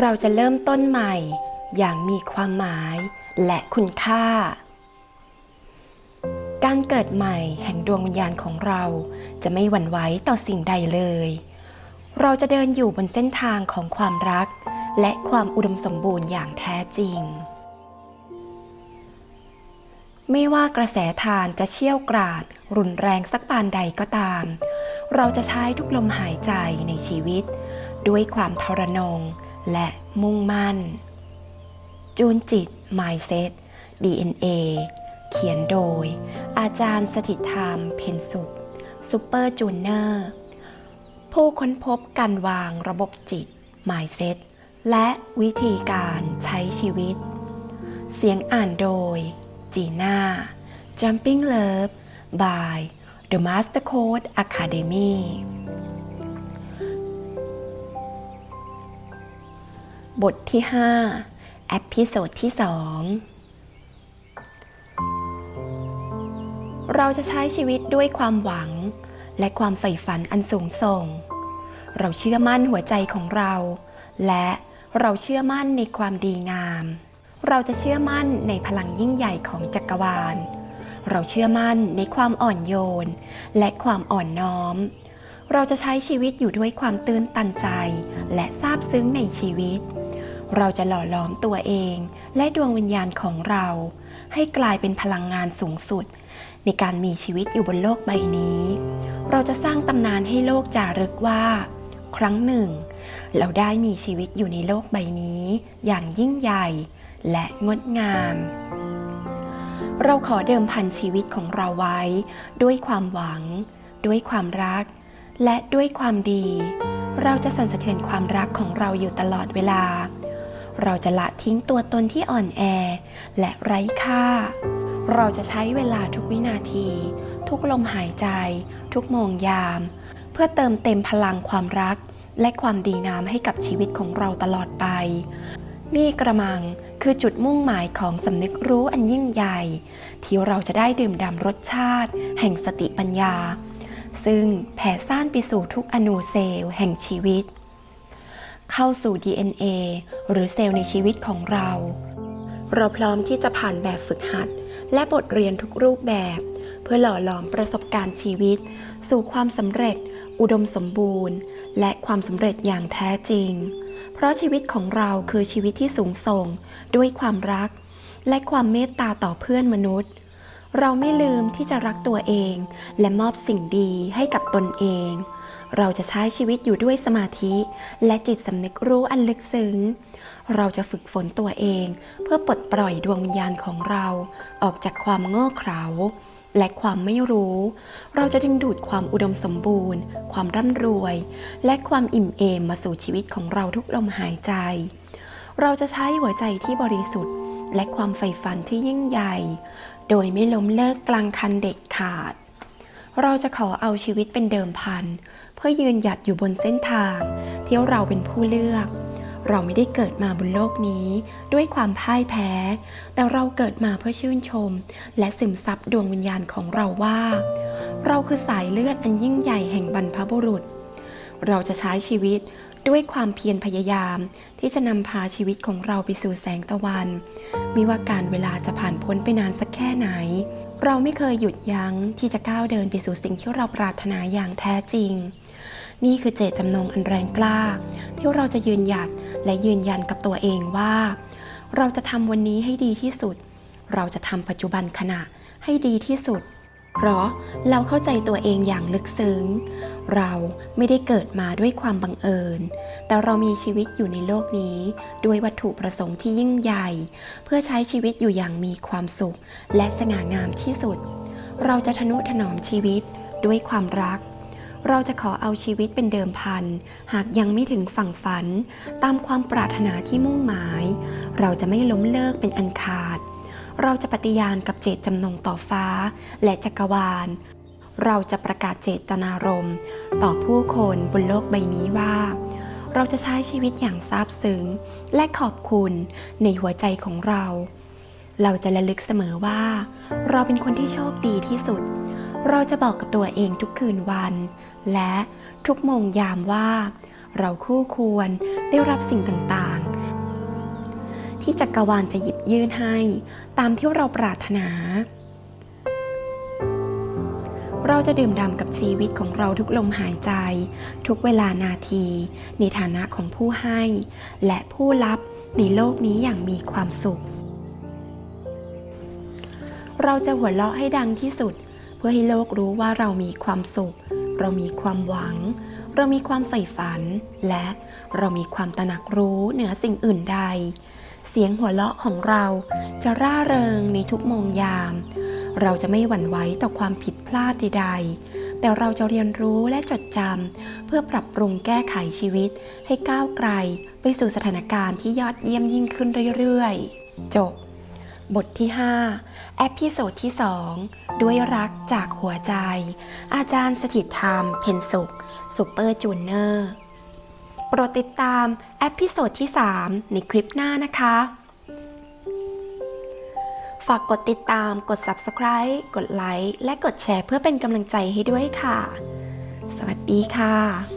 เราจะเริ่มต้นใหม่ อย่างมีความหมายและคุณค่า การเกิดใหม่แห่งดวงวิญญาณของเราจะไม่หวั่นไหวต่อสิ่งใดเลย เราจะเดินอยู่บนเส้นทางของความรัก และความอุดมสมบูรณ์อย่างแท้จริง ไม่ว่ากระแสทานจะเชี่ยวกราด รุนแรงสักปานใดก็ตาม เราจะใช้ทุกลมหายใจในชีวิต ด้วยความทรนง และมุ่งมั่น จูนจิต Mindset DNA เขียนโดย อาจารย์สถิตธรรม เพนสุขซูเปอร์จูเนอร์ผู้ค้นพบการวางระบบจิต Mindset และวิธีการใช้ชีวิต เสียงอ่านโดย จีน่า Jumping Love by The Master Code Academy บทที่5อพิโซดที่ 2 เราจะใช้ชีวิตด้วยความหวัง และความใฝ่ฝันอันสูงส่ง เราเชื่อมั่นหัวใจของเรา และเราเชื่อมั่นในความดีงาม เราจะเชื่อมั่นในพลังยิ่งใหญ่ของจักรวาล เราเชื่อมั่นในความอ่อนโยน และความอ่อนน้อม เราจะใช้ชีวิตอยู่ด้วยความตื้นตันใจ และซาบซึ้งในชีวิต เราจะหล่อหลอมตัวเอง และดวงวิญญาณของเรา ให้กลายเป็นพลังงานสูงสุด ในการมีชีวิตอยู่บนโลกใบนี้ เราจะสร้างตำนานให้โลกจารึกว่า ครั้งหนึ่ง เราได้มีชีวิตอยู่ในโลกใบนี้ อย่างยิ่งใหญ่และงดงาม เราขอเดิมพันชีวิตของเราไว้ ด้วยความหวัง ด้วยความรัก และด้วยความดี เราจะสั่นสะเทือนความรักของเราอยู่ตลอดเวลา เราจะละทิ้งตัวตนที่อ่อนแอ และไร้ค่า เราจะใช้เวลาทุกวินาที ทุกลมหายใจ ทุกโมงยาม เพื่อเติมเต็มพลังความรัก และความดีงามให้กับชีวิตของเราตลอดไป นี่กระมังคือจุดมุ่งหมายของสำนึกรู้อันยิ่งใหญ่ ที่เราจะได้ดื่มด่ำรสชาติ แห่งสติปัญญา ซึ่งแผ่ซ่านไปสู่ทุกอนูเซลล์แห่งชีวิต เข้าสู่ DNA หรือเซลล์ในชีวิตของเรา เราพร้อมที่จะผ่านแบบฝึกหัด และบทเรียนทุกรูปแบบ เพื่อหล่อหลอมประสบการณ์ชีวิต สู่ความสำเร็จ อุดมสมบูรณ์ และความสำเร็จอย่างแท้จริง เพราะชีวิตของเราคือชีวิตที่สูงส่ง ด้วยความรัก และความเมตตาต่อเพื่อนมนุษย์ เราไม่ลืมที่จะรักตัวเอง และมอบสิ่งดีให้กับตนเอง เราจะใช้ชีวิตอยู่ด้วยสมาธิและจิตสำนึกรู้อันลึกซึ้ง เราจะฝึกฝนตัวเองเพื่อปลดปล่อยดวงวิญญาณของเรา ออกจากความโง่เขลาและความไม่รู้ เราจะดึงดูดความอุดมสมบูรณ์ ความร่ำรวย และความอิ่มเอมมาสู่ชีวิตของเราทุกลมหายใจ เราจะใช้หัวใจที่บริสุทธิ์ และความใฝ่ฝันที่ยิ่งใหญ่ โดยไม่ล้มเลิกกลางคันเด็ดขาด เราจะขอเอาชีวิตเป็นเดิมพัน เพื่อยืนหยัดอยู่บนเส้นทาง ที่เราเป็นผู้เลือก เราไม่ได้เกิดมาบนโลกนี้ ด้วยความพ่ายแพ้ แต่เราเกิดมาเพื่อชื่นชม และซึมซับดวงวิญญาณของเราว่า เราคือสายเลือดอันยิ่งใหญ่แห่งบรรพบุรุษ เราจะใช้ชีวิตด้วยความเพียรพยายามที่จะนำพาชีวิตของเราไปสู่แสงตะวัน ไม่ว่าการเวลาจะผ่านพ้นไปนานสักแค่ไหน เราไม่เคยหยุดยั้งที่จะก้าวเดินไปสู่สิ่งที่เราปรารถนาอย่างแท้จริง นี่คือเจตจำนงอันแรงกล้า ที่เราจะยืนหยัดและยืนยันกับตัวเองว่า เราจะทำวันนี้ให้ดีที่สุด เราจะทำปัจจุบันขณะให้ดีที่สุด เพราะเราเข้าใจตัวเองอย่างลึกซึ้ง เราไม่ได้เกิดมาด้วยความบังเอิญ แต่เรามีชีวิตอยู่ในโลกนี้ ด้วยวัตถุประสงค์ที่ยิ่งใหญ่ เพื่อใช้ชีวิตอยู่อย่างมีความสุข และสง่างามที่สุด เราจะทนุถนอมชีวิตด้วยความรัก เราจะขอเอาชีวิตเป็นเดิมพัน หากยังไม่ถึงฝั่งฝัน ตามความปรารถนาที่มุ่งหมาย เราจะไม่ล้มเลิกเป็นอันขาด เราจะปฏิญาณกับเจตจำนงต่อฟ้า และจักรวาล เราจะประกาศเจตนารมณ์ ต่อผู้คนบนโลกใบนี้ว่า เราจะใช้ชีวิตอย่างซาบซึ้ง และขอบคุณในหัวใจของเรา เราจะระลึกเสมอว่า เราเป็นคนที่โชคดีที่สุด เราจะบอกกับตัวเองทุกคืนวัน และทุกโมงยามว่า เราคู่ควรได้รับสิ่งต่างๆ ที่จักรวาลจะหยิบยื่นให้ ตามที่เราปรารถนา เราจะดื่มด่ำกับชีวิตของเราทุกลมหายใจ ทุกเวลานาที ในฐานะของผู้ให้ และผู้รับในโลกนี้อย่างมีความสุข เราจะหัวเราะให้ดังที่สุด เพื่อให้โลกรู้ว่าเรามีความสุข เรามีความหวัง เรามีความใฝ่ฝัน และเรามีความตระหนักรู้เหนือสิ่งอื่นใด เสียงหัวเราะของเราจะร่าเริงในทุกโมงยาม เราจะไม่หวั่นไหวต่อความผิดพลาดใดๆ แต่เราจะเรียนรู้และจดจำเพื่อปรับปรุงแก้ไขชีวิต ให้ก้าวไกลไปสู่สถานการณ์ที่ยอดเยี่ยมยิ่งขึ้นเรื่อยๆ จบบทที่ 5 แอพิโซดที่ 2 ด้วยรักจากหัวใจ อาจารย์สถิตธรรม เพนสุขซูเปอร์จูเนอร์ รดติดตามเอพิโซดที่ 3 ในคลิปหน้านะคะ ฝากกดติดตาม กด Subscribe กดไลค์ และกดแชร์เพื่อเป็นกำลังใจให้ด้วยค่ะ สวัสดีค่ะ